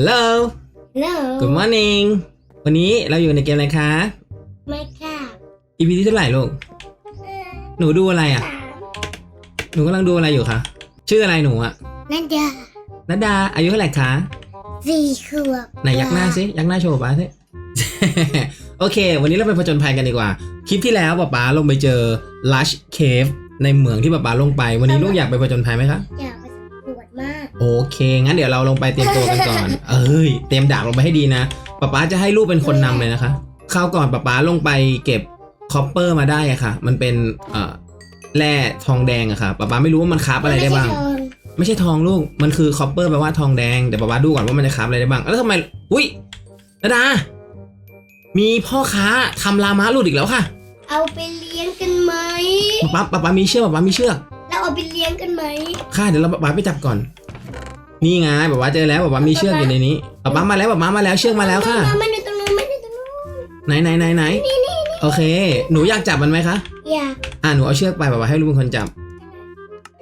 ฮัลโหล Hello Good morning วันนี้เราอยู่ในเกมอะไรคะไม่กล้า EP ที่เท่าไหร่ลูก หนูดูอะไรอะสามหนูกำลังดูอะไรอยู่คะ ชื่ออะไรหนูอะนั่นเดียวนัดดา อายุเท่าไหร่คะ สี่ขวบไหนยักหน้าสิยักหน้าโชว์ป้าสิ โอเค วันนี้เราไปผจญภัยกันดีกว่า คลิปที่แล้วป๊าป๊าลงไปเจอ Lush Cave ในเหมืองที่ป๊าป๊าลงไป วันนี้ลูกอยากไปผจญภัยไหมคะ อยากไปสำรวจมาก โอเค งั้นเดี๋ยวเราลงไปเตรียมตัวกันก่อน เอ้ย เตรียมดาบลงไปให้ดีนะป๊าป๊าจะให้ลูกเป็นคนนำเลยนะคะคราวก่อนป๊าป๊าลงไปเก็บคอปเปอร์มาได้อะค่ะ มันเป็นเอ่อแร่ทองแดงอะค่ะป๊าป๊าไม่รู้ว่ามันคราฟอะไรได้บ้างม่ใช่ทองไม่ใช่ทองลูก มันคือคอปเปอร์แปลว่าทองแดงเดี๋ยวป๊าป๊าดูก่อนว่ามันจะคราฟอะไรได้บ้าง แล้วทำไม อุ้ยนาดา มีพ่อค้าทำลาม้าหลุดอีกแล้วค่ะ เอาไปเลี้ยงกันไหมป๊าป๊าป๊าป๊ามีเชือกป๊าป๊ามีเชือก แล้วเอาไปเลี้ยงกันไหมค่ะเดี๋ยวเราป๊าป๊าไปจับก่อน นี่ไงป๊าป๊าเจอแล้วป๊าป๊ามีเชือกอยู่ในนี้ป๊าป๊ามาแล้วป๊าป๊ามาแล้วเชือกมาแล้วค่ะมามันอยู่ตรงนู้นมันอยู่ตรงนู้นไหนไหนไหนไหนโอเค หนูอยากจับมันไหมคะอยากอะหนูเอาเชือกไปป๊าป๊าให้ลูกเป็นคนจับ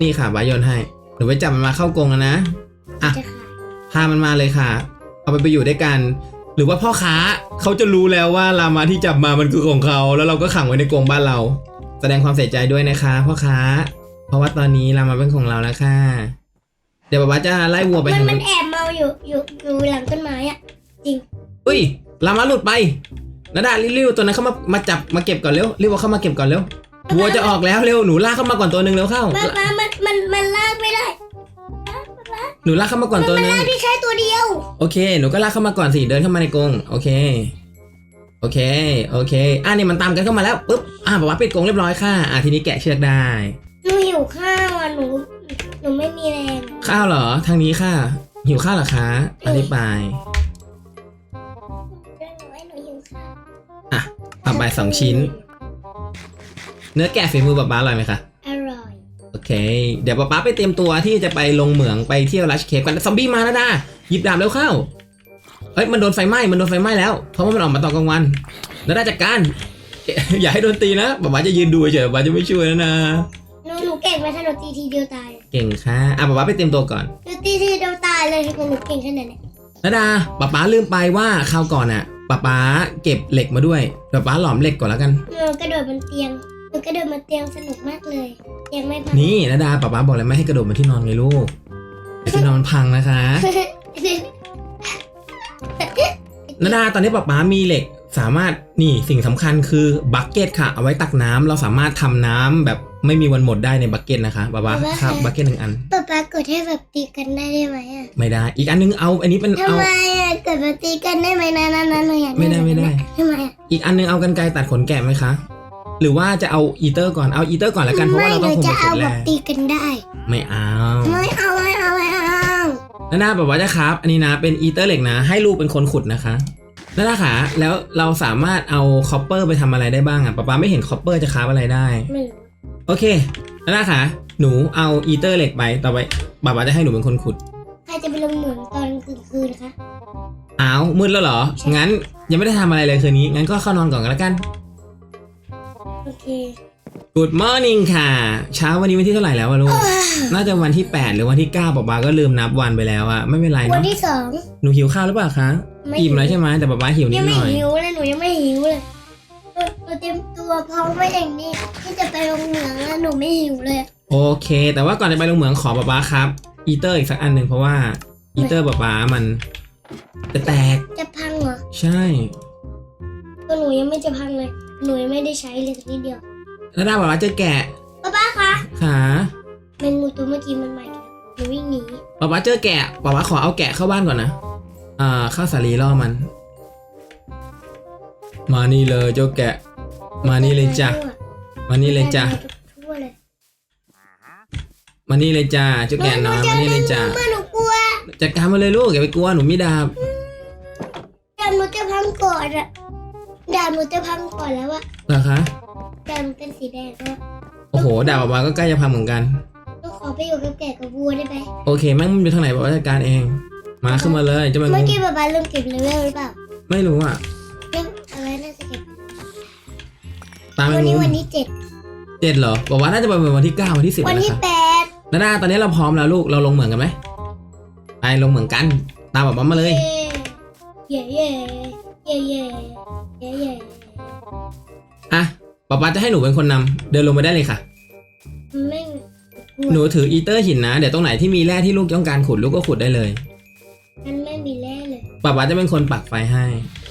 นี่ค่ะป๊าโยนให้ หนูไปจับมันมาเข้ากรงแล้วนะอะจะขายพามันมาเลยค่ะ เอาไปไปอยู่ด้วยกัน หรือว่าพ่อค้าเขาจะรู้แล้วว่าลามาที่จับมามันคือของเขาแล้วเราก็ขังไว้ในกรงบ้านเรา แสดงความเสียใจด้วยนะคะพ่อค้า เพราะว่าตอนนี้ลามาเป็นของเราแล้วค่ะ เดี๋ยวป๊าป๊าจะไล่วัวไปมันทางมันู้นนแอบเมาอยู่อยู่อยู่หลังต้นไม้อะ อุ้ยลามาหลุดไปนาดารีบๆตัวนั้นเข้ามามาจับมาเก็บก่อนเร็วรีบเอาเข้ามาเก็บก่อนเร็ววัวจะออกแล้วเร็วหนูลากเข้ามาก่อนตัวหนึ่งเร็วเข้ามามามันมันมันลากไม่ได้หนูลากเข้ามาก่อนมันตัวมันหนึ่งลากได้แค่ตัวเดียว โอเค หนูก็ลากเข้ามาก่อนสิ เดินเข้ามาในกรงโอเค โอเค โอเค อะนี่มันตามกันเข้ามาแล้วปุ๊บ อะบอกว่าปิดกรงเรียบร้อยค่ะ อะทีนี้แกะเชือกได้ หนูหิวข้าวอะหนู หนูไม่มีแรงข้าวเหรอ ทางนี้ค่ะ หิวข้าวเหรอคะอธิบายเรื่องน้อยหนูหิวข้าวอะปรับไปสองชิ้น เนื้อแกะฝีมือป๊าป๊าอร่อยไหมคะ อร่อย โอเค เดี๋ยวป๊าป๊าไปเตรียมตัวที่จะไปลงเหมืองไปเที่ยวรัชเคฟกันซอมบี้มาแล้วนะหยิบดาบแล้วเข้าเอ้ยมันโดนไฟไหม้ มันโดนไฟไหม้แล้ว เพราะว่ามันออกมาตอนกลางวัน แล้วได้จัดการ อย่าให้โดนตีนะป๊าป๊าจะยืนดูเฉยๆป๊าป๊าจะไม่ช่วยแล้วนะ หนูหนูเก่งไหมถ้าหนูตีทีเดียวตายเก่งค่ะอะป๊าป๊าไปเตรียมตัวก่อนหนูตีทีเดียวตายเลยหนูเก่งขนาดไหนนาดาป๊าป๊าลืมไปว่าคราวก่อนอะป๊าป๊าเก็บเหล็กมาด้วยป๊าป๊าหลอมเหล็กก่อนแล้วกันหนูกระโดดบนเตียงหนูกระโดดบนเตียงสนุกมากเลยเตียงไม่พังนี่นาดาป๊าป๊าบอกเลยไม่ให้กระโดดมาที่นอนไงลูกเดี๋ยวที่นอนพังนะคะนาดาตอนนี้ป๊าป๊ามีเหล็กสามารถนี่สิ่งสำคัญคือบักเก็ตค่ะ เอาไว้ตักน้ำเราสามารถทำน้ำแบบ ไม่มีวันหมดได้ในบักเก็ตนะคะป๊าป๊า ครับบักเก็ตหนึ่งอัน ป๊าป๊ากดให้แบบตีกันได้ได้ไหมอะไม่ได้ อีกอันนึงเอา อันนี้เป็นทำเอา ไมอะกดมาตีกันได้ไหมนะนะนะหนูอยากไม่ได้ไม่ได้ ทำไมอะอีกอันนึงเอากันไกรตัดขนแกะไหมคะ หรือว่าจะเอาอีเตอร์ก่อน เอาอีเตอร์ก่อนแล้วกัน เพราะว่าเราต้องคงจะไปเอาเสร็จแบแล้บวตีกันได้ ไม่เอาไม่เอาไม่เอาไม่เอานานาบอกว่าจะครับ อันนี้นะ เป็นอีเตอร์เหล็กนะ ให้ลูกเป็นคนขุดนะคะนานาขาแล้วเราสามารถเอาคอปเปอร์ไปทำอะไรได้บ้างอะป๊าป๊าไม่เห็นคอปเปอร์จะคราฟอะไรได้ ไม่รู้ โอเคนานาขาหนูเอาอีเตอร์เหล็กไปต่อไปป๊าป๊าจะให้หนูเป็นคนขุด ใครจะไปลงเหมืองตอนกลางคืนคะ อ้าวมืดแล้วเหรอ งั้นยังไม่ได้ทำอะไรเลยคืนนี้ งั้นก็เข้านอนก่อนกันแล้วกัน โอเค Good morning ค่ะ เช้าวันนี้วันที่เท่าไหร่แล้ววะลูก น่าจะวันที่ 8 หรือวันที่9ป๊าป๊าก็ลืมนับวันไปแล้วอะไม่เป็นไรวันเนาะที่สอง หนูหิวข้าวหรือเปล่าคะ ไม่อิ่มแล้วใช่ไหมแต่ป๊าป๊าหิวนิยัดงหไม่น่อย หิวเลยหนูยังไม่หิวเลย หนูหนูเตรียมตัวพร้อมไว้อย่างนี้ที่จะไปลงเหมืองแล้วหนูไม่หิวเลย โอเค แต่ว่าก่อนจะไปลงเหมืองขอป๊าป๊าครับ อีเตอร์อีกสักอันหนึ่งเพราะว่าอีเตอร์ป๊าป๊ามันจะแตก จะพังเหรอใช่ตัวหนูยังไม่จะพังเลย หนูยังไม่ได้ใช้เลยสักนิดเดียวแล้วดาป๊าป๊าเจอแกะป้าป้าคะขาแมงมุมตัวเมื่อกี้มันใหม่แล้วหนูวิ่งหนีป๊าป๊าเจอแกะป๊าป๊าขอเอาแกะเข้าบ้านก่อนนะอ่าข้าวสาลีล่อมัน มานี่เลยเจ้าแกะ มานี่เลยจ้ะ มานี่เลยจ้ะทั่วเลยมานี่เลยจ้าเจ้าแกะน้อยมานี่เลยจ้าหนูกลัวจัดการมาเลยลูกอย่าไปกลัวหนูมีดาบดาบหนูจะพังก่อนอะดาบหนูจะพังก่อนแล้วอะเหรอคะดาบหนูเป็นสีแดงแล้วอะโอ้โหดาบป๊าป๊าก็ใกล้จะพังเหมือนกันหนูขอไปอยู่กับแกะกับวัวได้ไหมโอเคแม่งมันอยู่ทางไหนป๊าป๊าจัดการเอง มาขึ้นมาเลยเจะมาเมื่องูกี้ป้าป้าเริ่มเก็บเลเวลหรือเปล่าไม่รู้อะ ตามไปวันงูนี้วันที่เจ็ดเจ็ดเหรอบอกว่าน่าจะเป็นวันที่เก้าวันที่สิบวันนะที่คะแปดนาดาตอนนี้เราพร้อมแล้วลูกเราลงเหมืองกันไหมไปลงเหมืองกันตามป๊าป๊ามาเลย เย่เย่เย่เย่เย่เย่อะป๊าป๊าจะให้หนูเป็นคนนำเดินลงไปได้เลยค่ะ ไม่หนูถืออีเตอร์หินนะ เดี๋ยวตรงไหนที่มีแร่ที่ลูกต้องการขุดลูกก็ขุดได้เลยมันไม่มีแร่เลยป๊าป๊าจะเป็นคนปักไฟให้แต่ว่า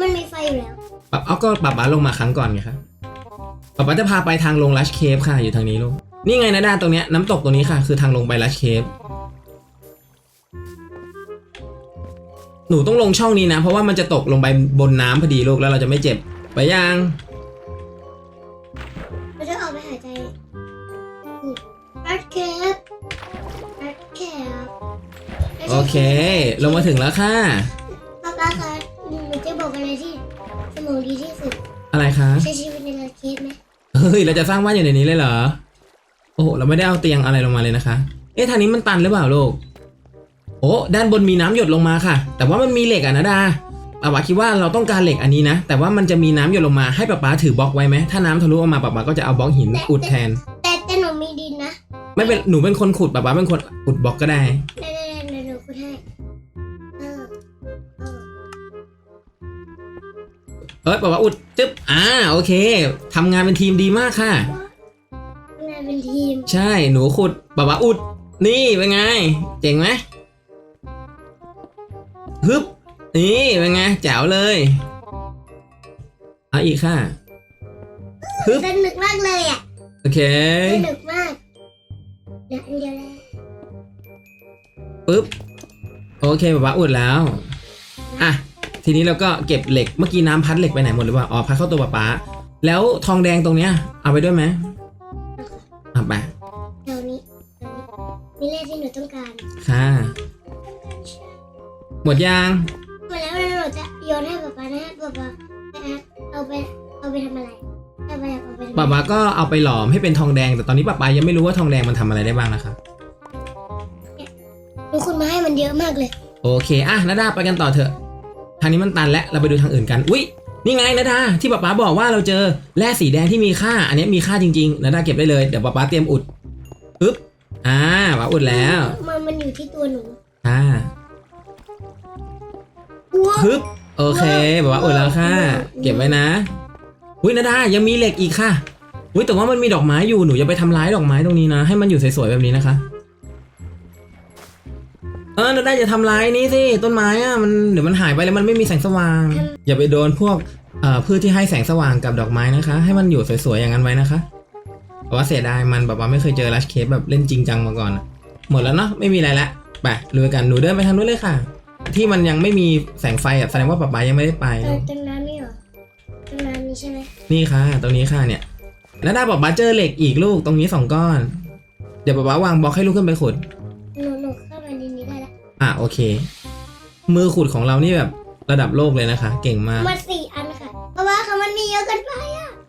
มันมีไฟอยู่แล้วป๊าเอาก็ป๊าป๊าลงมาครั้งก่อนไงครับป๊าป๊าจะพาไปทางลงลัชเคฟค่ะ อยู่ทางนี้ลูก นี่ไงนะด้านตรงเนี้ยน้ำตกตรงนี้ค่ะ คือทางลงไปลัชเคฟหนูต้องลงช่องนี้นะ เพราะว่ามันจะตกลงไปบนน้ำพอดีลูกแล้วเราจะไม่เจ็บ ไปยังเราจะออกไปหายใจรัดแคปรัดแคปโอเค ลงมาถึงแล้วค่ะป๊าป๊าคะ หนูจะบอกอะไรที่สมองดีที่สุด อะไรคะ ใช้ชีวิตในรัดเคปไหมเฮ้ย เราจะสร้างบ้านอยู่ในนี้เลยเหรอ โอ้โห เราไม่ได้เอาเตียงอะไรลงมาเลยนะคะ เอ๊ะ ทางนี้มันตันหรือเปล่าลูก โอ้ ด้านบนมีน้ำหยดลงมาค่ะ แต่ว่ามันมีเหล็กอะนะดาป๊าป๊าคิดว่าเราต้องการเหล็กอันนี้นะ แต่ว่ามันจะมีน้ำหยดลงมา ให้ป๊าป๊าถือบล็อกไว้ไหม ถ้าน้ำทะลุออกมาป๊าป๊าก็จะเอาบล็อกหินอุดแทน แต่แต่หนูมีดินนะ ไม่เป็น หนูเป็นคนขุดป๊าป๊าเป็นคนอุดบล็อกก็ได้ได้ เอ้ยป๊าป๊าอุดจึ๊บอ่าโอเคทำงานเป็นทีมดีมากค่ะงานเป็นทีมใช่หนูขุดป๊าป๊าอุด นี่เป็นไง เจ๋งไหมฮึบนี่เป็นไงแจ๋วเลยเอาอีกค่ะ ฮึบ สนุกมากเลยอะโอเคสนุกมากเดี๋ยวอันเดียวเลยปึ๊บโอเคป๊าป๊าอุดแล้ว อะ ทีนี้เราก็เก็บเหล็กเมื่อกี้น้ำพัดเหล็กไปไหนหมดหรือเปล่าอ๋อพัดเข้าตัวป๊าป๊าแล้วทองแดงตรงเนี้ย เอาไปด้วยไหมเอาไปแถวนี้แถวนี้มีเลขที่หนูต้องการค่ะหมดยางมาแล้วแล้วหนูจะโยนให้ป๊าป๊านะป๊าป๊านะเอาไปเอาไปทำอะไรเอาไปเอาไปทำป๊าอะไรป๊าก็เอาไปหลอมให้เป็นทองแดง แต่ตอนนี้ป๊าป๊ายังไม่รู้ว่าทองแดงมันทำอะไรได้บ้างนะคะหนูคุณมาให้มันเยอะมากเลย โอเคอะนาดาไปกันต่อเถอะ ทางนี้มันตันแล้วเราไปดูทางอื่นกัน อุ๊ยนี่ไงนาดาที่ป๊าป๊าบอกว่าเราเจอแร่สีแดงที่มีค่า อันนี้มีค่าจริงๆนาดาเก็บได้เลยเดี๋ยวป๊าป๊าเตรียมอุดปึ๊บอ่าป๊าอุดแล้วมันมันอยู่ที่ตัวหนูอ่าว้าวปึ๊บโอเคป๊าป๊าอุดแล้วค่ะ เก็บไว้นะอุ๊ยนาดายังมีเหล็กอีกค่ะอุ๊ยแต่ว่ามันมีดอกไม้อยู่หนูอย่าไปทำร้ายดอกไม้ตรงนี้นะ ให้มันอยู่สวยๆแบบนี้นะคะ เออนาดาอย่าทำร้ายนี่สิต้นไม้อะมันเดี๋ยวมันหายไปแล้วมันไม่มีแสงสว่าง อย่าไปโดนพวกเอ่อพืชที่ให้แสงสว่างกับดอกไม้นะคะ ให้มันอยู่สวยๆอย่างนั้นไว้นะคะเพราะว่าเสียดายมันแบบว่าไม่เคยเจอลัชเคสแบบเล่นจริงจังมาก่อนอะหมดแล้วเนาะไม่มีอะไรละไปลุยกันหนูเดินไปทางนู้นเลยค่ะ ที่มันยังไม่มีแสงไฟอะแสดงว่าป๊าป๊ายังไม่ได้ไปตรงตรงนั้นนี่เหรอตรงนั้นนี่ใช่ไหมนี่ค่ะ ตรงนี้ค่ะเนี่ยแล้วดาบอกป๊าเจอเหล็กอีกลูกตรงนี้สองก้อน เดี๋ยวป๊าป๊าวางบล็อกให้ลูกขึ้นไปขุด อะโอเค มือขุดของเรานี่แบบระดับโลกเลยนะคะ เก่งมากมาสี่อันค่ะ เพราะว่าค่ะมันมีเยอะเกันไป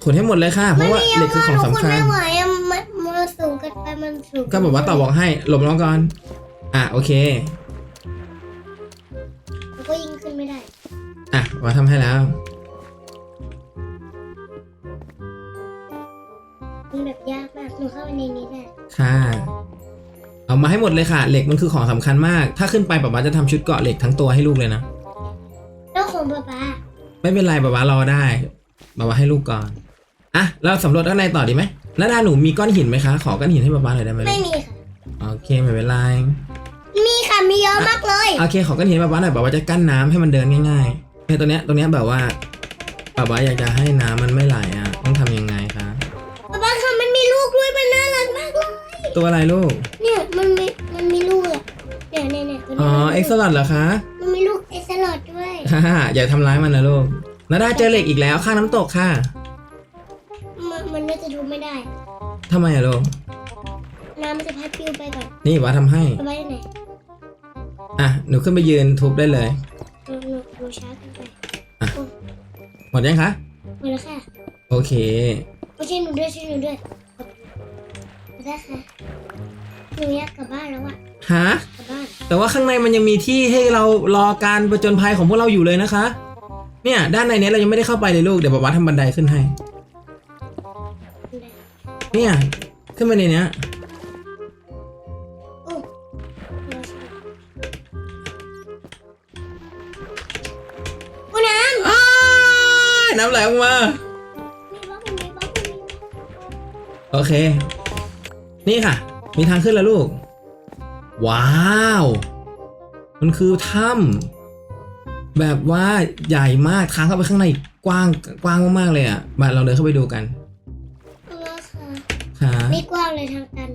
ขุดให้หมดเลยค่ะ เพมันราะว่ามีเยเหล็อะกคือมากของหนูสำคุณคัญ ไม่ไหวอะมันมันสูงเกินไปมันสูงก็บอกว่าต่อบอกให้หลบน้องก่อน อะโอเค แล้วก็ยิ่งขึ้นไม่ได้ อะว่าทำให้แล้ว มันแบบยากมากหนูเข้ามาในนี้ได้ค่ะ เอามาให้หมดเลยค่ะ เหล็กมันคือของสำคัญมาก ถ้าขึ้นไปป๊าป๊าจะทำชุดเกราะเหล็กทั้งตัวให้ลูกเลยนะแล้วของป๊าป๊าไม่เป็นไรป๊าป๊ารอได้ป๊าป๊าให้ลูกก่อนอะเราสำรวจข้างในต่อดีไหมนาดาหนูมีก้อนหินไหมคะ ขอก้อนหินให้ป๊าป๊าหน่อยได้ไหมลูไม่กมีค่ะโอเคไม่เป็นไรมีค่ะมีเยอะมากเลยโอเคขอก้อนหินให้ป๊าป๊าหน่อยป๊าป๊าจะกั้นน้ำให้มันเดินง่ายๆในตัวเนี้ยตรงเนี้ยแบบว่าป๊าป๊าอยากจะให้น้ำมันไม่ไหลอะ ตัวอะไรลูก เนี่ย มันมีมันมีลูกอะเนี่ยเนี่ยเนี่ยตัวนี้อ๋อ เอ็กซ์ลอดเหรอคะ มันมีลูกเอสลอดด้วย ฮ่าอย่าทำร้ายมันนะลูกนาดาเจอเหล็กอีกแล้วข้างน้ำตกค่ะมันมันน่าจะดูไม่ได้ ทำไมอะลูก น้ำมันจะพัดปลิวไปก่อนนี่ป๊าทำให้ เอาไว้ไหนอะ หนูขึ้นไปยืนทุบได้เลย หนูหนูหนูช้าเกินไปหมดยังคะ หมดแล้วค่ะ โอเค โอเคหนูด้วยช่วยหนูด้วย แหนูอยากกลับบ้านแล้วอะฮะแต่ว่าข้างในมันยังมีที่ให้เรารอการประจนภัยของพวกเราอยู่เลยนะคะ เนี่ย ด้านในเนี้ยเรายังไม่ได้เข้าไปเลยลูก เดี๋ยวป๊าป๊าทำบันไดขึ้นให้ เนี่ย ขึ้นมาในเนี้ย โอ้น้ำน้ำไหลออกมาโอเค นี่ค่ะ มีทางขึ้นแล้วลูก ว้าว มันคือถ้ำแบบว่าใหญ่มากทางเข้าไปข้างในกว้างกว้างมากๆเลยอะมาเราเดินเข้าไปดูกันเอาละค่ะค่ะไม่กว้างเลยทางตัน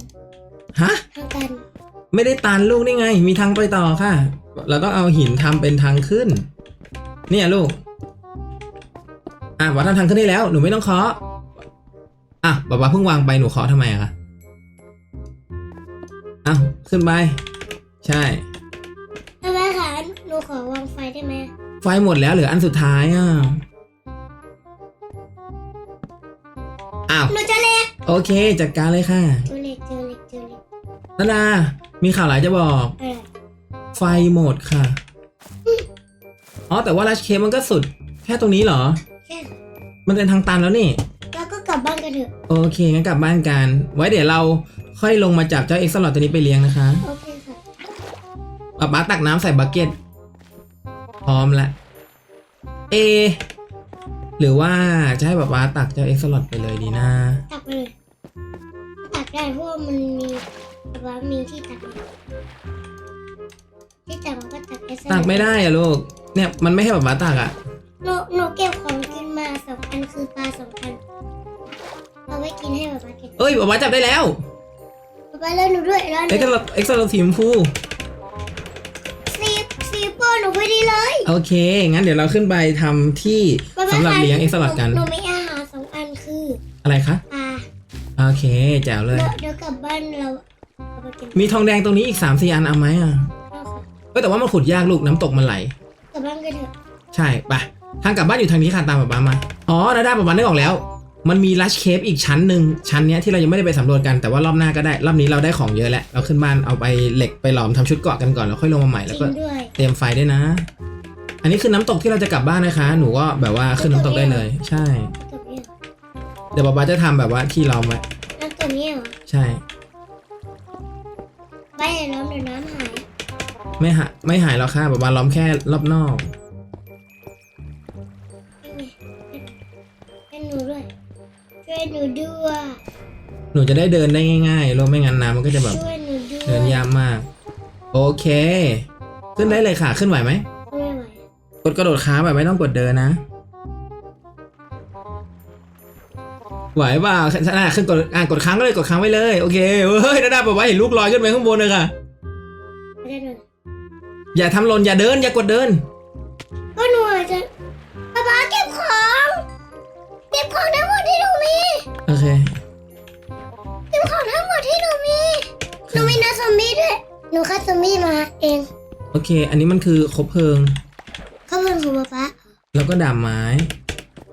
ฮะทางตันไม่ได้ตันลูกนี่ไง มีทางไปต่อค่ะเราต้องเอาหินทำเป็นทางขึ้น เนี่ยลูก อะว่าทำทางขึ้นได้แล้ว หนูไม่ต้องเคาะอะป๊าป๊าเพิ่งวางไปหนูเคาะทำไมอะคะ อ้าวขึ้นไป ใช่ ทำไมคะหนูขอวางไฟได้ไหมไฟหมดแล้วเหลืออันสุดท้ายอะอ้าวหนูจะเล็กโอเค จัดการเลยค่ะเจอเล็กเจอเล็กเจอเล็กนาดามีข่าวหลายจะบอกเออไฟหมดค่ะ อ๋อแต่ว่าลัชเคมันก็สุด แค่ตรงนี้เหรอ แค่ค่ะมันเป็นทางตันแล้วนี่แล้วก็กลับบ้านกันเถอะ โอเคงั้นกลับบ้านกัน ไว้เดี๋ยวเราค่อยลงมาจับเจ้าเอ็กซ์ลอตตัวนี้ไปเลี้ยงนะคะโอเคค่ะป๊าป๊าตักน้ำใส่บักเก็ต พร้อมแล้วเอ หรือว่าจะให้ป๊าป๊าตักเจ้าเอ็กซ์ลอตไปเลยดีนะตักไปเลยตักได้เพราะว่ามันมีแต่ว่ามีที่ตักอยู่ที่ตักมันก็ตักได้สัตักไม่ได้อะลูก เนี่ยมันไม่ให้ป๊าป๊าตักอะ หนูหนูเก็บของกินมาสองอันคือปลาสองอันเอาไว้ กินให้แบบมากินเอ้ยป๊าป๊าจับได้แล้วป๊าป๊าแล้วหนูด้วยแล้วหนูเอ็กซ์ลอตเอ็กซ์ลอตสีชมพูสีสีโป้หนูพอดีเลยโอเค งั้นเดี๋ยวเราขึ้นไปทำที่ป๊าป๊าสำหรับคะเลี้ยงเอ็กซ์ลอตกัน หนูมีอาหารสองอันคืออะไรคะ ปลาโอเคแจ๋วเลย เดี๋ยวเดี๋ยวกลับบ้านเราเอาไปกินมีทองแดงตรงนี้อีก3ามสี่อันเอาไหมอะเอาค่ะเอ้ยแต่ว่ามันขุดยากลูกน้ำตกมันไหล กลับบ้านกันเถอะใช่ไปทางกลับบ้านอยู่ทางนี้ค่ะตามป๊าป๊ามา อ๋อนาด้าป๊าป๊านึกออกแล้ว มันมีลัชเคฟอีกชั้นหนึ่งชั้นเนี้ยที่เรายังไม่ได้ไปสำรวจกันแต่ว่ารอบหน้าก็ได้ รอบนี้เราได้ของเยอะแล้ว เราขึ้นบ้านเอาไปเหล็กไปหลอมทำชุดเกราะกันก่อนแล้วค่อยลงมาใหม่จแล้วริก็งด้วย เตรียมไฟด้วยนะ อันนี้คือน้ำตกที่เราจะกลับบ้านนะคะ หนูก็แบบว่าขึ้นน้ำตกได้เลย ใช่ ตัวนี้เหรอเดี๋ยวป๊าป๊าจะทำแบบว่าที่ล้อมไว้น้ำตัวนี้เหรอใช่ ไปไหนน้ำเดี๋ยวน้ำหาย ไม่หาไม่หายหรอกค่ะป๊าป๊าล้อมแค่รอบนอก หนูจะได้เดินได้ง่ายๆแล้วไม่งั้นน้ำมันก็จะแบบช่วยหนูด้วยเดินยากมาก โอเค ขึ้นได้เลยค่ะขึ้นไหวไหมไม่ไหวกดกระโดดค้าแบบไม่ต้องกดเดินนะ ไหวเปล่าน่าขึ้นกดอะกดค้างก็เลยกดค้างไว้เลย โอเคเฮ้ยนาดาบอกว่าเห็นลูกลอยขึ้นไปข้างบนเลยค่ะ ไม่ได้เลยอย่าทำหล่นอย่าเดินอย่ากดเดิน ก็หนูอาจจะป๊าป๊าเก็บของ เก็บของทั้งหมดที่หนูมีโอเค เก็บของทั้งหมดที่หนูมี หนูมีเนื้อซอมบี้ด้วย หนูคัดซอมบี้มาเองโอเค อันนี้มันคือคบเพลิงเขาเป็นของป๊าป๊าแล้วก็ดาบไม้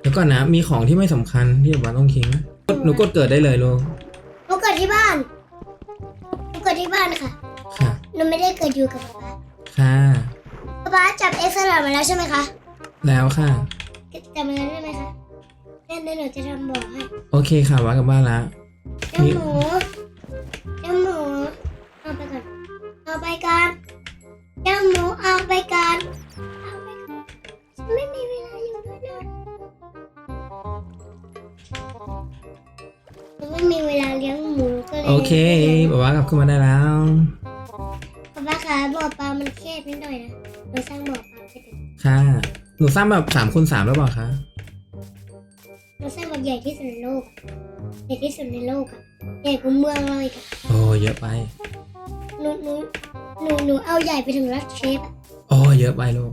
แล้วก็นะ มีของที่ไม่สำคัญที่แบบว่าต้องทิ้งกดหนูกดเกิดได้เลยลูกหนูเกิดที่บ้านหนูเกิดที่บ้านค่ะ ค่ะ หนูไม่ได้เกิดอยู่กับป๊าป๊าค่ะป๊าป๊าจับเอ็กซ์ลามาแล้วใช่ไหมคะ แล้วค่ะ จับมาแล้วใช่ไหมคะงั้นเดี๋ยวหนูจะทำบอกให้ โอเคค่ะวัดกับบ้านแล้ว เจ้าหมูเจ้าหมูเอาไปก่อนเอาไปกันเจ้าหมูเอาไปกันเอาไปก่อนฉันไม่มีเวลาอยู่ด้วยนะฉันไม่มีเวลาเลี้ยงหมูก็เลยโอเคบอกว่ากลับขึ้นมาได้แล้วป๊าป๊าคะบ่อปลามันแคบนิดหน่อยนะเราสร้างบ่อปลาไปเถอะค่ะหนูสร้างแบบสามคูณสามแล้วเปล่าคะ เราสร้างแบบใหญ่ที่สุดในโลกอะใหญ่ที่สุดในโลกอะใหญ่กว่าเมืองเราอีกอะโอ้เยอะไป หนูหนูหนูหนูเอาใหญ่ไปถึงรัสเชฟอะโอ้เยอะไปลูก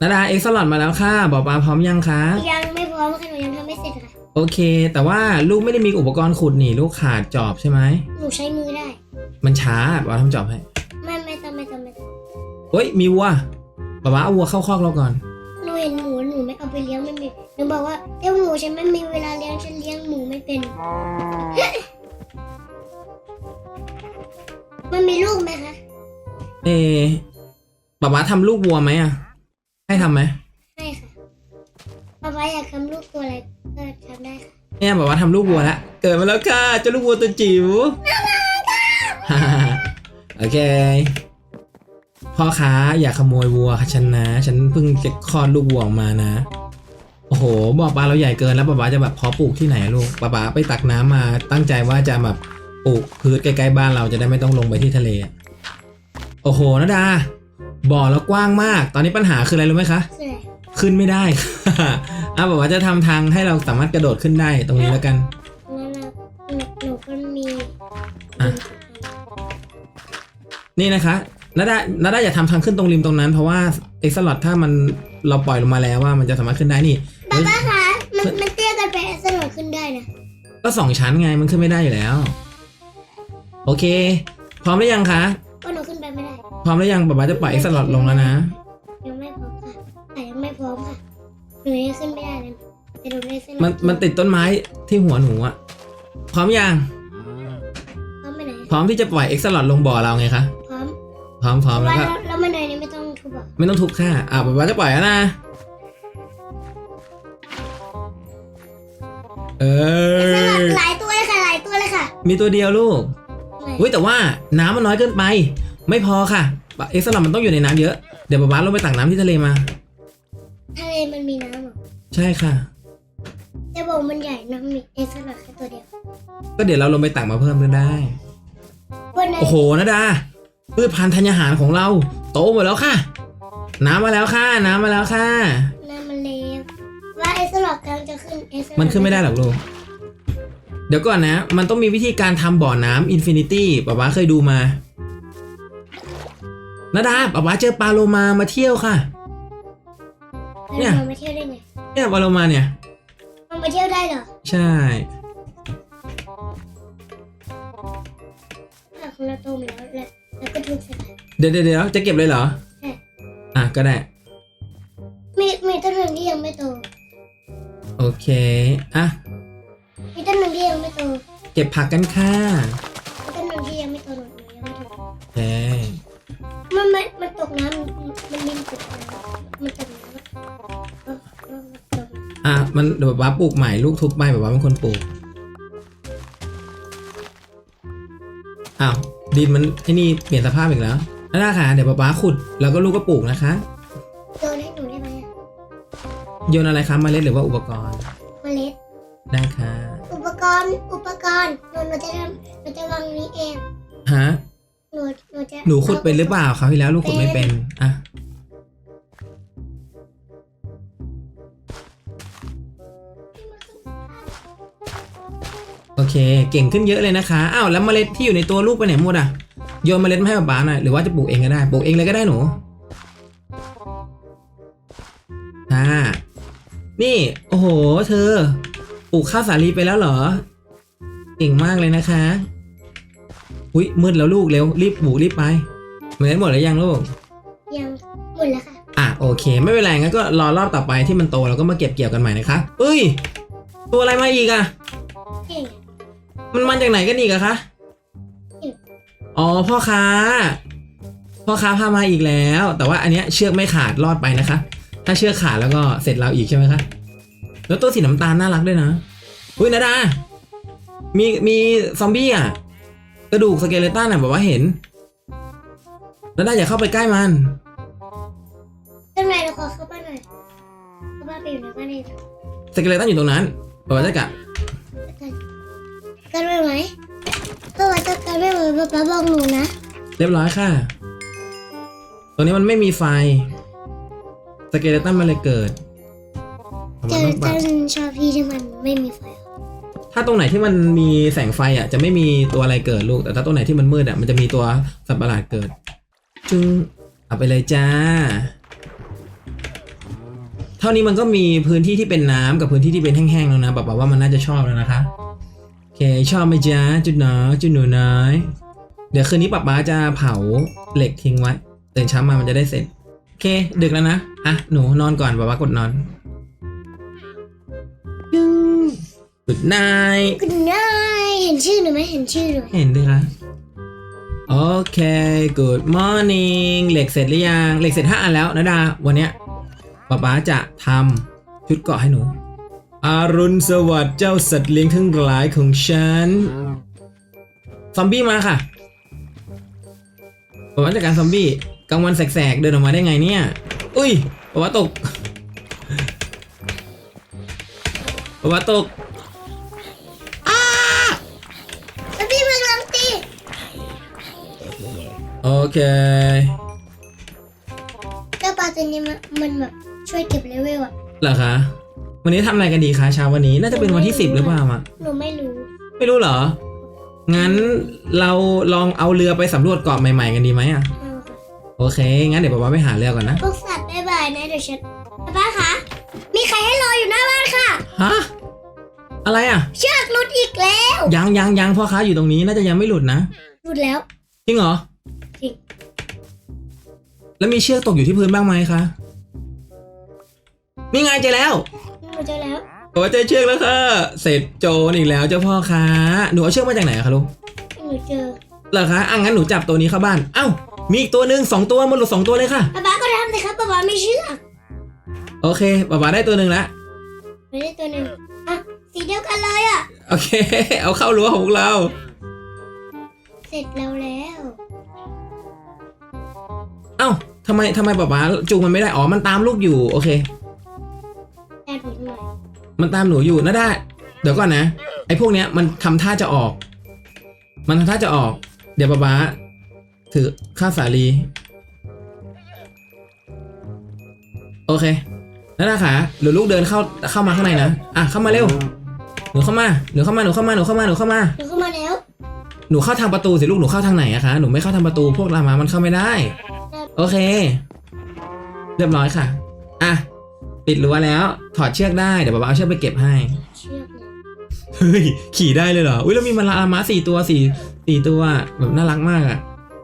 นาดาเอ็กซ์ลอดมาแล้วค่ะบอกปลาพร้อมยังคะ ยังไม่พร้อมค่ะหนูยังทำไม่เสร็จค่ะ โอเค แต่ว่าลูกไม่ได้มีอุปกรณ์ขุดหนีลูกขาดจอบใช่ไหม หนูใช้มือได้ มันช้าบอกว่าทำจอบให้ ไม่ไม่ต้องไม่ต้องไม่ต้องเฮ้ยมีวัวบอกว่าเอาวัวเข้าคอกเราก่อนหนูเห็น หนูบอกว่าเจ้าหมูฉันไม่มีเวลาเลี้ยงฉันเลี้ยงหมูไม่เป็น มันมีลูกไหมคะ เอบอกว่าทำลูกวัวไหมอะ ให้ทำไหมไม่ค่ะป๊าป๊าอยากทำลูกตัวอะไรก็ทำได้ค่ะเนี่ยบอกว่าทำลูกวัวแล้วเกิดมาแล้วค่ะเจ้าลูกวัวตัวจิ๋วโอเค พ่อค้าอย่าขโมยวัวฉันนะ ฉันเพิ่งจะคลอดลูกวัวออกมานะ โอ้โหบ่อปลาเราใหญ่เกินแล้วป๊าป๊าจะแบบเพาะปลูกที่ไหนอะลูกป๊าป๊าไปตักน้ำมาตั้งใจว่าจะแบบปลูกพืชใกล้ๆบ้านเราจะได้ไม่ต้องลงไปที่ทะเลอะโอ้โหนะดาบ่อเรากว้างมาก ตอนนี้ปัญหาคืออะไรรู้ไหมคะคืออะไรขึ้นไม่ได้ค่ะอะบอกว่าจะทำทางให้เราสามารถกระโดดขึ้นได้ตรงนี้แล้วกันงั้นนะหนูหนูก็มีอะนี่นะคะนาดานาดาอย่าทำทางขึ้นตรงริมตรงนั้น เพราะว่าเอ็กซ์ลอดถ้ามันเราปล่อยลงมาแล้วว่ามันจะสามารถขึ้นได้นี่ ป้าป้าคะมันมันเตี้ยกันไปสนุกขึ้นได้นะก็สองชั้นไงมันขึ้นไม่ได้อยู่แล้ว โอเค พร้อมหรือยังคะว่าหนูขึ้นไปไม่ได้ พร้อมหรือยังป๊าป๊าจะปล่อยเอ็กซ์ลอดลงแล้วนะยังไม่พร้อมค่ะแต่ยังไม่พร้อมค่ะหนูยังขึ้นไม่ได้เลยแต่หนูได้เส้นมันมันติดต้นไม้ที่หัวหนูอะพร้อมยังพร้อมไปไหนพร้อมที่จะปล่อยเอ็กซ์ลอดลงบ่อเราไงคะพร้อมพร้อมพร้อมแล้วว่าก็แล้วมันไหนนี่ไม่ต้องทุบอะไม่ต้องทุบค่ะอะป๊าป๊าจะปล่อยแล้วนะ เอสลัอดหลายตัวเลยค่ะหลายตัวเลยค่ะมีตัวเดียวลูกไหนอุ้ยแต่ว่าน้ำมันน้อยเกินไป ไม่พอค่ะเอ็กซ์ลอดมันต้องอยู่ในน้ำเยอะเดี๋ยวป๊าป๊าลงไปตักน้ำที่ทะเลมา ทะเลมันมีน้ำเหรอใช่ค่ะจะบอกมันใหญ่น้ำมีเอสลัดแค่ตัวเดียวก็เดี๋ยวเราลงไปตักมาเพิ่มก็ได้ วันไหนโอ้โหนะดาพืชพันธุ์ธัญญาหารของเรา โตหมดแล้วค่ะ น้ำมาแล้วค่ะ น้ำมาแล้วค่ะ น้ำมันเล วว่าเอสลัดกำลังจะขึ้นเอสลัดมันขึ้นไม่ได้หรอกลูก เดี๋ยวก่อนนะ มันต้องมีวิธีการทำบ่อน้ำอินฟินิตี้ป๊าป๊าเคยดูมานาดาป๊าป๊าเจอปลาโลมามาเที่ยวค่ะ เนี่เนี่ยยมันมาเที่ยวได้ไงเนี่ยปลาโลมาเนี่ย มันมาเที่ยวได้เหรอ ใช่ถ้าของเราโตมาแล้วแล้วแล้วก็ทุกสลัดเดี๋ยวเดี๋ยวเดี๋ยวจะเก็บเลยเหรอ ใช่ อะก็ได้ มีมีต้นหนึ่งที่ยังไม่โต โอเค อะ มีต้นหนึ่งที่ยังไม่โตเก็บผักกันค่ะมีต้นหนึ่งที่ยังไม่โตหนูยังไม่โตโอเคมันมันมันตกน้ำมันมันดินตกน้ำมันตกน้ำเออเออมันตกน้ำอะ มันเดี๋ยวป๊าป๊าปลูกใหม่ลูกทุบไปป๊าป๊าเป็นคนปลูก อ้าว ดินมันไอ้นี่เปลี่ยนสภาพอีกแล้วนาดาค่ะ เดี๋ยวป๊าป๊าขุดแล้วก็ลูกก็ปลูกนะคะโยนให้ โยนอะไรคะเมล็ดหรือว่าอุปกรณ์ เมล็ด ได้ค่ะ อุปกรณ์ อุปกรณ์ หนูหนูจะทำหนูจะวางนี้เอง ฮะ หนูหนูจะ หนูขุดเป็นหรือเปล่าคราวที่แล้วลูกขุดไม่เป็น อะ โอเค เก่งขึ้นเยอะเลยนะคะ อ้าวแล้วเมล็ดที่อยู่ในตัวลูกไปไหนหมดอะ โยนเมล็ดมาให้ป๊าๆหน่อย หรือว่าจะปลูกเองก็ได้ ปลูกเองเลยก็ได้หนูอ่า นี่ โอ้โห เธอ ปลูกข้าวสาลีไปแล้วเหรอ เก่งมากเลยนะคะ อุ้ยมืดแล้วลูกเร็ว รีบปลูกรีบไปเมล็ดหมดแล้วยังลูก ยังหมดแล้วค่ะ อะโอเค ไม่เป็นไรงั้นก็รอรอบต่อไปที่มันโตเราก็มาเก็บเกี่ยวกันใหม่นะคะเอ้ย ตัวอะไรมาอีกอะเก่งมันมาจากไหนกันอีกอะคะ อ๋อพ่อค้า พ่อค้าพามาอีกแล้ว แต่ว่าอันเนี้ยเชือกไม่ขาดรอดไปนะคะ ถ้าเชือกขาดแล้วก็เสร็จเราอีกใช่ไหมคะ แล้วตัวสีน้ำตาลน่ารักด้วยนะอุ้ยนาดา มีมีซอมบี้อะกระดูกสเกเลตันอะแบบว่าเห็นนาดาอย่าเข้าไปใกล้มันข้างในเราขอเข้าบ้านหน่อยเข้าบ้านไปอยู่ในบ้านเองสเกเลตันอยู่ตรงนั้นบอกว่าจะกลับกันไปไหมก็ว่าจะกันไม่ไหวป๊าป๊าบอกหนูนะ เรียบร้อยค่ะ ตัวนี้มันไม่มีไฟ สเกเลตันมันเลยเกิดเจมันอต้องปตัรับนชอบพี่ที่มันไม่มีไฟอะถ้าตรงไหนที่มันมีแสงไฟอะจะไม่มีตัวอะไรเกิดลูก แต่ถ้าตรงไหนที่มันมืดอะมันจะมีตัวสัตว์ประหลาดเกิด จึงเอาไปเลยจ้า เท่านี้มันก็มีพื้นที่ที่เป็นน้ำกับพื้นที่ที่เป็นแห้งๆแล้วนะแบบว่ามันน่าจะชอบแล้วนะคะโอเคชอบไหมจ้าจุดหนอจุดหนูน้อย เดี๋ยวคืนนี้ป๊าป๊าจะเผาเหล็กทิ้งไว้ตื่นเช้ามามันจะได้เสร็จ โอเค ดึกแล้วนะอะหนูนอนก่อนป๊าป๊ากดนอนกุดนายคุณนายเห็นชื่อหนูไหมเห็นชื่อหนูไหมเห็นด้วยคะโอเค good morning เหล็กเสร็จหรือยังเหล็กเสร็จห้าอันแล้วนะดา วันเนี้ยป๊าป๊าจะทำชุดเกราะให้หนู อารุณสวัสดิ์เจ้าสัตว์เลี้ยงทั้งหลายของฉัน ซอมบี้มาค่ะป๊าป๊าจัดการซอมบี้ก ลางวันแสกๆ เดินออกมาได้ไงเนี่ย อุ้ยป๊าป๊าตกป๊าป๊าตกแล้วพี่มึงลังตีโอเคเจ้าปลาตัวนี้มันมันแบบช่วยเก็บเลเวลอะเหรอคะ วันนี้ทำอะไรกันดีคะเช้าวันนี้น่าจะเป็นวันที่สิบหรือเปล่าอะหนูไม่รู้ ไม่รู้เหรอ งั้นเราลองเอาเรือไปสำรวจเกาะใหม่ ๆ กันดีไหมอะ เอาค่ะโอเค งั้นเดี๋ยวป๊าป๊าไปหาเรือก่อนนะ พวกสัตว์บ๊ายบายนะเดี๋ยวฉันป้าคะมีใครให้รออยู่หน้าบ้านค่ะ ฮะ อะไรอะ เชือกหลุดอีกแล้วยังยังยังพ่อค้าอยู่ตรงนี้น่าจะยังไม่หลุดนะ หลุดแล้ว จริงเหรอจริง แล้วมีเชือกตกอยู่ที่พื้นบ้างไหมคะนี่ไงเจอแล้วหนูเจอแล้วโอ้เจอเชือกแล้วค่ะ เสร็จโจรอีกแล้วเจ้าพ่อค้า หนูเอาเชือกมาจากไหนอะคะลูกหนูเจอ เหรอคะอะงั้นหนูจับตัวนี้เข้าบ้าน เอ้า มีอีกตัวหนึ่งสองตัวมันหลุดสองตัวเลยค่ะป้าป้าก็ทำสิครับป้าป้าไม่เชื่อโอเคป๊าป๊าได้ตัวหนึ่งแล้วไม่ได้ตัวหนึ่งอะสีเดียวกันเลยอะ โอเค เอาเข้ารั้วของพวกเรา เสร็จแล้วแล้วเอ้าทำไมทำไมป๊าป๊าจูงมันไม่ได้ อ๋อ มันตามลูกอยู่ โอเคแอบหนูหน่อยมันตามหนูอยู่นะได้ เดี๋ยวก่อนนะ ไอ้พวกเนี้ยมันทำท่าจะออก มันทำท่าจะออก เดี๋ยวป๊าป๊าถือข้าวสาลี โอเคนั่นนะคะหรือลูกเดินเข้าเข้ามาข้างในนะ อะเข้ามาเร็ว หนูเข้ามา หนูเข้ามา หนูเข้ามา หนูเข้ามา หนูเข้ามา หนูเข้ามาแล้ว หนูเข้าทางประตูสิลูก หนูเข้าทางไหนอะคะ หนูไม่เข้าทางประตู พวกรามามันเข้าไม่ได้ โอเค เรียบร้อยค่ะ อะ ปิดรั้วแล้ว ถอดเชือกได้ เดี๋ยวป๊าป๊าเอาเชือกไปเก็บให้เชือกเลย เฮ้ยขี่ได้เลยเหรอ อุ้ยแล้วมีมาลาม้าสี่ตัวสี่สี่ตัวแบบน่ารักมากอะ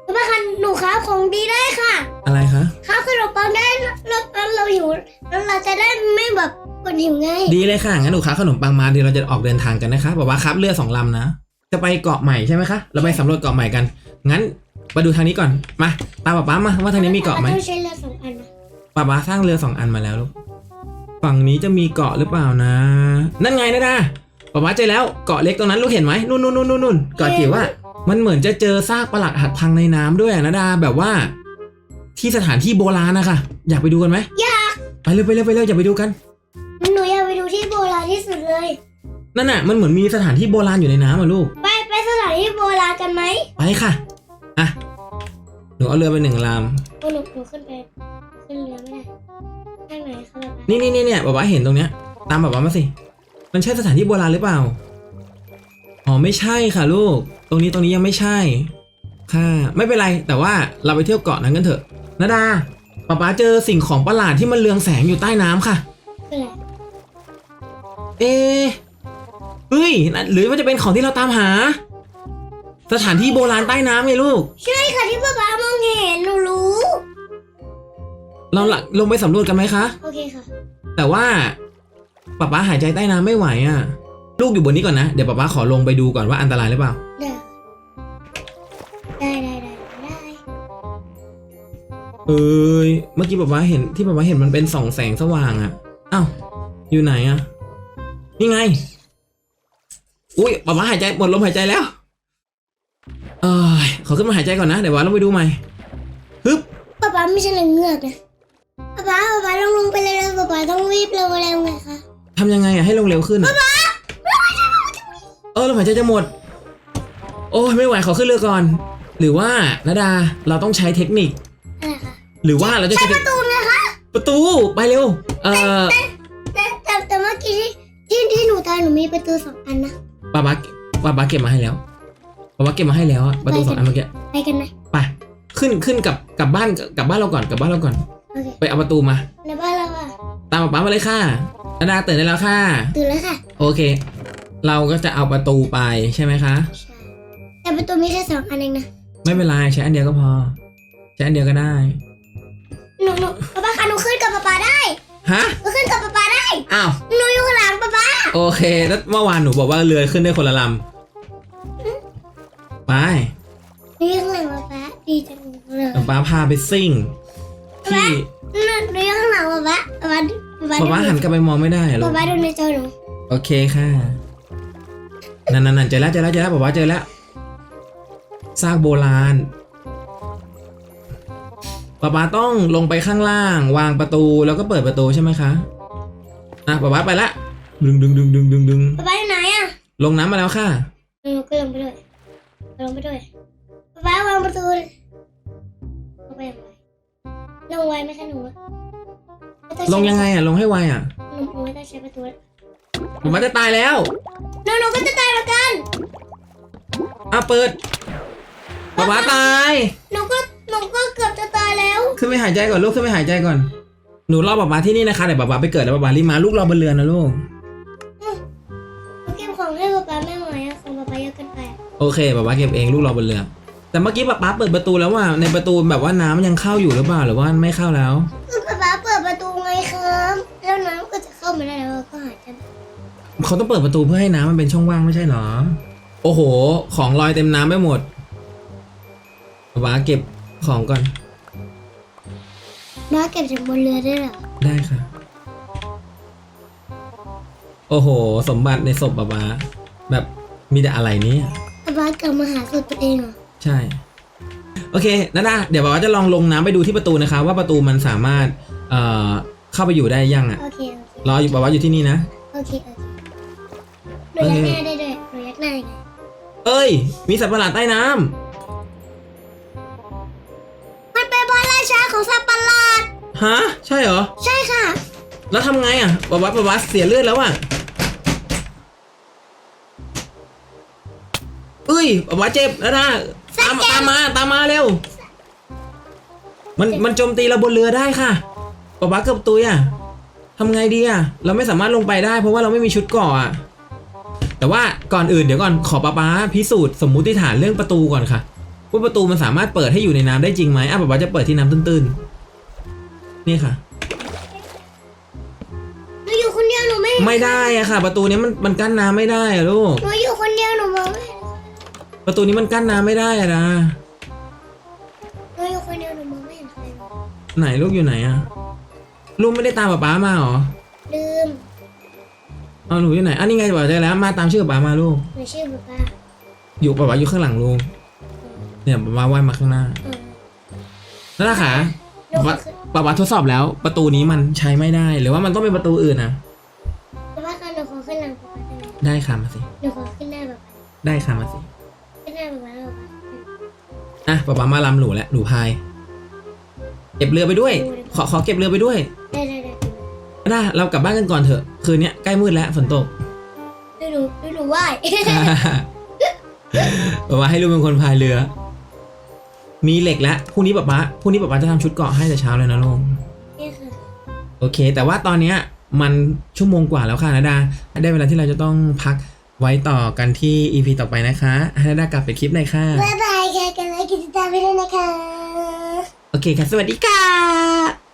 ป้าป้าคะหนูค้าของดีได้ค่ะ อะไรคะค้าขนมปังได้แล้วแล้วเราหิวแล้วเราจะได้ไม่แบบกดหิวไงดีเลยค่ะงั้นหนูค้าขนมปังมาเดี๋ยวเราจะออกเดินทางกันนะคะบอกว่าครับเรือสองลำนะ จะไปเกาะใหม่ใช่ไหมคะ เราไปสำรวจเกาะใหม่กัน งั้นมาดูทางนี้ก่อน มาตามป๊าป๊ามาว่าทางนี้มีเกาะไหมต้องใช้เรือสองอันนะป๊าป๊าสร้างเรือสองอันมาแล้วลูกฝั่งนี้จะมีเกาะหรือเปล่านะ นั่นไงนะดา ป๊าป๊าเจอแล้วเกาะเล็กตรงนั้นลูกเห็นไหมนู่นนู่นนู่นนู่นเกาะจิ๋วอะมันเหมือนจะเจอซากปลักหักพังในน้ำด้วยอะนะดาแบบว่า ที่สถานที่โบราณนะคะอยากไปดูกันไหมอยากไปเร็วไปเร็วไปเร็วอย่าไปดูกันหนูอยากไปดูที่โบราณที่สุดเลยนั่นน่ะมันเหมือนมีสถานที่โบราณอยู่ในน้ำอะลูกไปไปสถานที่โบราณกันไหมไปค่ะอะหนูเอาเรือไปหนึ่งลโอ้หนูหนูขึ้นไปขึ้นเรือไม่ได้ข้างไหนคะแบบำนี่นี่นี่เนี่ยป๊าป๊าเห็นตรงเนี้ย ตามป๊าป๊ามาสิ มันใช่สถานที่โบราณหรือเปล่า อ๋อไม่ใช่ค่ะลูก ตรงนี้ตรงนี้ยังไม่ใช่ ค่ะ ไม่เป็นไร แต่ว่าเราไปเที่ยวเกาะนั้นกันเถอะนาดาป๊าป๊าเจอสิ่งของประหลาดที่มันเรืองแสงอยู่ใต้น้ำค่ะคืออะไรเอะเฮ้ยนั่นหรือมันจะเป็นของที่เราตามหา สถานที่โบราณใต้น้ำไงลูก ใช่ค่ะที่ป้าป๊ามองเห็นหนูรู้ เราหลักลงไปสำรวจกันไหมคะ โอเคค่ะ แต่ว่า ป๊าป๊าหายใจใต้น้ำไม่ไหวอะ ลูกอยู่บนนี้ก่อนนะ เดี๋ยวป๊าป๊าขอลงไปดูก่อนว่าอันตรายหรือเปล่า ได้ได้ได้ได้ได้เอ้ย เมื่อกี้ป๊าป๊าเห็นที่ป๊าป๊าเห็นมันเป็นสองแสงสว่างอะอ้าวอยู่ไหนอะ นี่ไง อุ้ยป๊าป๊าหายใจหมดลมหายใจแล้ว เอ้ยขอขึ้นมาหายใจก่อนนะ เดี๋ยวว่าเราไปดูใหม่ฮึบป้าป๊าไม่ใช่นางเงือกนะป้าป๊าป้าป๊าลงลงไปเลยๆป้าป๊าต้องรีบเร็วเร็วไงคะ ทำยังไงอะให้ลงเร็วขึ้นอะเออลมหายใจจะหมด โอ้ยไม่ไหวขอขึ้นเรือก่อน หรือว่านาดาเราต้องใช้เทคนิค อะไรคะหรือว่าเราจะใช้ใช้ประตูไงคะประตูไปเร็ว เออแต่แต่แต่เมื่อกี้ที่ที่ที่หนูตายหนูมีประตูสองอันนะป้าบักป้าบักเก็บมาให้แล้วป้าบักเก็บมาให้แล้วอะประตูสองอันเมื่อกี้ไปกันไหมไปขึ้นขึ้นกับกลับบ้านกลับบ้านเราก่อนกลับบ้านเราก่อน โอเคไปเอาประตูมาในบ้านเราอะ ตามป้าป๊ามาเลยค่ะนาดาตื่นได้แล้วค่ะ ตื่นแล้วค่ะ โอเค เราก็จะเอาประตูไปใช่ไหมคะ ใช่ แต่ประตูมีแค่สองอันเองนะ ไม่เป็นไรใช้อันเดียวก็พอ ใช้อันเดียวก็ได้ หนูหนูป้าป๊าคะหนูขึ้นกับป้าป๊าได้ ฮะ หนูขึ้นกับป้าป๊าได้ อ้าว หนูอยู่ข้างหลังป้าป๊า โอเค แล้วเมื่อวานหนูบอกว่าเรือขึ้นได้คนละลำ ไปหนูอยู่ข้างหลังป้าป๊าดีจังเลยป๊าป๊าพาไปซิ่งที่ หนูหนูอยู่ข้างหลังป้าป๊าป้าป๊าป้าป๊าป๊าหันกลับไปมองไม่ได้เหรอลูป้ากป๊าดูในจอหนูโอเคค่ะ นั่นนั่นนั่นเจอแล้วเจอแล้วเจอแล้วป๊าป๊าเจอแล้วซากโบราณป๊าป๊าต้องลงไปข้างล่าง วางประตูแล้วก็เปิดประตูใช่ไหมคะอะป๊าป๊าไปละดึงดึงดึงดึงดึงดึงป๊าป๊าอยู่ไหนอะลงน้ำมาแล้วค่ะ หนูก็ลงไปด้วยลงไปด้วยป๊าป๊าวางประตูเลยลงไปยังไง ลงไวไหมคะหนูไม่ต้อลงยังไงอะลงให้ไวอะหนูหนูไม่ต้องใช้ประตูผมมันจะตายแล้วหนูหนูก็จะตายเหมือนกันอะเปิดป๊าป๊าตายหนูก็หนูก็เกือบจะตายแล้ว ขึ้นไปหายใจก่อนลูกขึ้นไปหายใจก่อน หนูรอป๊าป๊าที่นี่นะคะเดี๋ยวป๊าป๊าไปเกิดแล้วป๊าป๊ารีบมาลูกรอบนเรือนนะลูกหนูเก็บของให้ป๊าป๊าไม่ไหวอะของป๊าป๊าเยอะเกินไปอะโอเคป๊าป๊าเก็บเองลูกรอบนเรือ แต่เมื่อกี้ป๊าป๊าเปิดประตูแล้วว่าในประตูแบบว่าน้ำยังเข้าอยู่หรือเปล่าหรือว่าไม่เข้าแล้ว คือป๊าป๊าเปิดประตูไงครับ แล้วน้ำก็จะเข้ามาได้แล้วก็หายใจเขาต้องเปิดประตูเพื่อให้น้ำมันเป็นช่องว่างไม่ใช่เหรอ โอ้โห ของลอยเต็มน้ำไปหมดป๊าป๊าเก็บของก่อนบ้าเก็บจากบนเรือได้เหรอได้ค่ะ โอ้โห สมบัติในศพป๊าป๊าแบบมีแต่อะไรเนี่ยป๊าป๊ากลับมาหาสูตรตัวเองเหรอ ใช่ โอเคนาดาเดี๋ยวป๊าป๊าจะลองลงน้ำไปดูที่ประตูนะคะ ว่าประตูมันสามารถเอ่อเข้าไปอยู่ได้ยังอะโอเคโอเครออยู่ป๊าป๊าอยู่ที่นี่นะโอเคโอเคหนูยักหน้าได้ด้วยหนูยักหน้ายังไงเอ้ย มีสัตว์ประหลาดใต้น้ำมันเป็นบอลราชาของสัตว์ประหลาด ฮะ ใช่เหรอ ใช่ค่ะ แล้วทำไงอะป๊าป๊าป๊าป๊าเสียเลือดแล้วอะเอ้ยป๊าป๊าเจ็บแล้วนะ ตามตามมาตามมาเร็ว มันมันโจมตีเราบนเรือได้ค่ะป๊าป๊าเกือบตุยอะทำไงดีอะ เราไม่สามารถลงไปได้ เพราะว่าเราไม่มีชุดเกราะอะ แต่ว่าก่อนอื่นเดี๋ยวก่อนขอป๊าป๊าพิสูจน์สมมุติฐานเรื่องประตูก่อนค่ะว่าประตูมันสามารถเปิดให้อยู่ในน้ำได้จริงไหมอะป๊าป๊าจะเปิดที่น้ำตื้นๆ นี่ค่ะหนูอยู่คนเดียวหนูไม่ไม่ได้อะค่ะ ประตูนี้มันมันกั้นน้ำไม่ได้อะลูกหนูอยู่คนเดียวหนูมองไม่เห็น ประตูนี้มันกั้นน้ำไม่ได้อะนะหนูอยู่คนเดียวหนูมองไม่เห็นใครเลยไหนลูกอยู่ไหนอะลูกไม่ได้ตามป๊าป๊ามาเหรอลืมเอาหนูอยู่ไหนอันนี้ไงบอกได้แล้ว มาตามชื่อป๊าป๊ามาลูกหนูชื่อป๊าป๊าอยู่ป๊าป๊าอยู่ข้างหลังลูกเนี่ยป๊าป๊าว่ายมาข้างหน้าเออแล้วล่ะคะหนูขอป๊าขึ้นป๊าป๊าทดสอบแล้ว ประตูนี้มันใช้ไม่ได้ หรือว่ามันต้องเป็นประตูอื่นนะป๊าป๊าคะหนูขอขึ้นหลังป๊าป๊าได้ไหมได้ค่ะมาสิหนูขอขึ้นหน้าป๊าป๊าได้ค่ะมาสิ ขึ้นหน้าป๊าป๊าแล้วป๊าป๊าอะป๊าป๊ามาลำหนูแล้วหนูพาย เก็บเรือไปด้วย ขอขอเก็บเรือไปด้วยได้ได้ได้ได้เรากลับบ้านกันก่อนเถอะ คืนเนี้ยใกล้มืดแล้วฝนตก ดูหนูดูหนูไหว้ป๊าป๊าให้ลูกเป็นคนพายเรือ มีเหล็กแล้วพรุ่งนี้ป๊าป๊าพรุ่งนี้ป๊าป๊าจะทำชุดเกราะให้แต่เช้าเลยนะลูกนี่ค่ะโอเค แต่ว่าตอนเนี้ยมันชั่วโมงกว่าแล้วค่ะนาดา ได้เวลาที่เราจะต้องพัก ไว้ต่อกันที่ EP ต่อไปนะคะให้นาดากลับไปคลิปหน่อยค่ะ บ๊ายบายค่ะกันไลค์กิจตามไปด้วยนะคะ โอเคค่ะ สวัสดีค่ะ